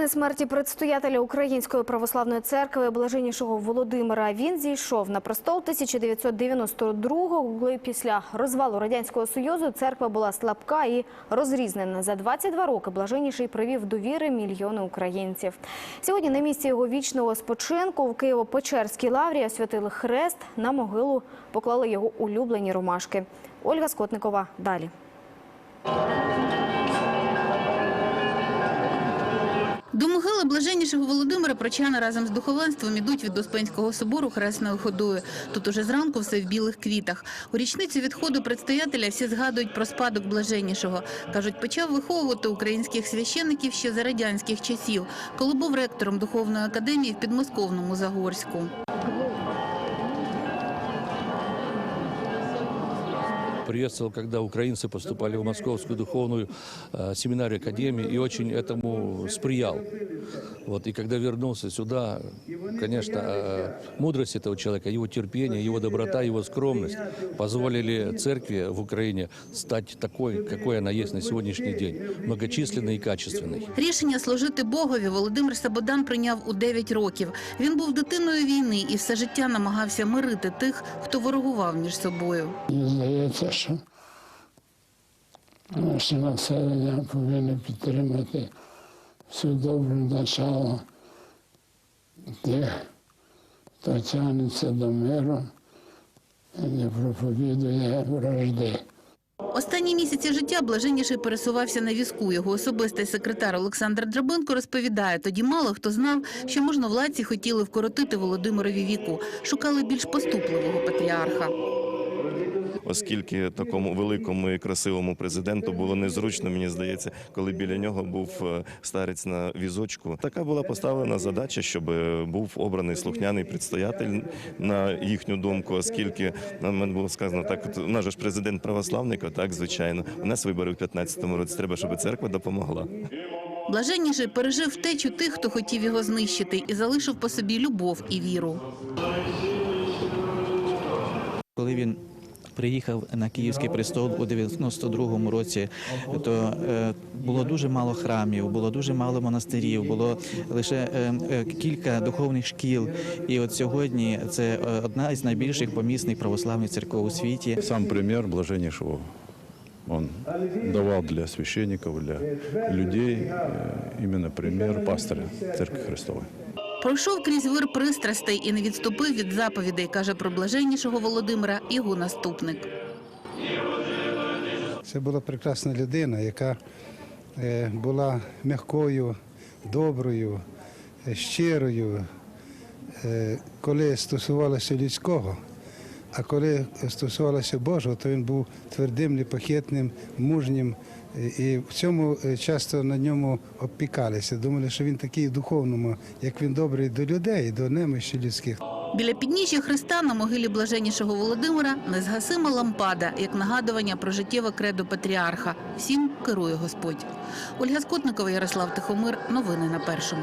новини смерті предстоятеля Української православної церкви блаженнішого Володимира. Він зійшов на престол 1992-го, коли після розвалу радянського союзу церква була слабка і розрізнена. За 22 роки блаженніший привів до віри мільйони українців. Сьогодні на місці його вічного спочинку в Києво-Печерській лаврі освятили хрест. На могилу поклали його улюблені ромашки. Ольга Скотникова далі. Могили блаженнішого Володимира прочани разом з духовенством ідуть від Успенського собору хресною ходою. Тут уже зранку все в білих квітах. У річницю відходу предстоятеля всі згадують про спадок блаженнішого. Кажуть, почав виховувати українських священиків ще за радянських часів, коли був ректором духовної академії в підмосковному Загорську. приветствовал, когда украинцы поступали в Московскую духовную э, семинарию Академии и очень этому сприял. Вот, и когда вернулся сюда, конечно, э, мудрость этого человека, его терпение, его доброта, его скромность позволили церкви в Украине стать такой, какой она есть на сегодняшний день, многочисленной и качественной. Рішення служити Богові Володимир Сабодан прийняв у 9 років. Він був дитиною війни і все життя намагався мирити тих, хто ворогував між собою. Мені здається, що наше населення повинно підтримати всю добру начало тих, хто тягнеться до миру і не проповідує вражди. Останні місяці життя блаженніший пересувався на візку. Його особистий секретар Олександр Драбенко розповідає, тоді мало хто знав, що можновладці хотіли вкоротити Володимирові віку, шукали більш поступливого патріарха. Оскільки такому великому і красивому президенту було незручно, мені здається, коли біля нього був е, старець на візочку. Така була поставлена задача, щоб е, був обраний слухняний предстоятель на їхню думку, оскільки нам мене було сказано, так от у нас же ж президент православника, так звичайно. У нас вибори в 15-му році. Треба, щоб церква допомогла. Блаженніший пережив втечу тих, хто хотів його знищити, і залишив по собі любов і віру. Коли він приїхав на Київський престол у 92-му році, то е, було дуже мало храмів, було дуже мало монастирів, було лише е, е, кілька духовних шкіл. І от сьогодні це одна із найбільших помісних православних церков у світі. Сам пример блаженнейшего он давал для священников, для людей именно пример пастыря Церкви Христовой. Пройшов крізь вир пристрастей і не відступив від заповідей, каже про блаженнішого Володимира його наступник. Це була прекрасна людина, яка е, була м'якою, доброю, е, щирою, е, коли стосувалося людського, а коли стосувалося Божого, то він був твердим, непохитним, мужнім. І в цьому е, часто на ньому опікалися. Думали, що він такий духовному, як він добрий до людей, до немощі людських. Біля підніжжя Христа на могилі блаженнішого Володимира незгасима лампада, як нагадування про життєве кредо патріарха. Всім керує Господь. Ольга Скотникова, Ярослав Тихомир. Новини на першому.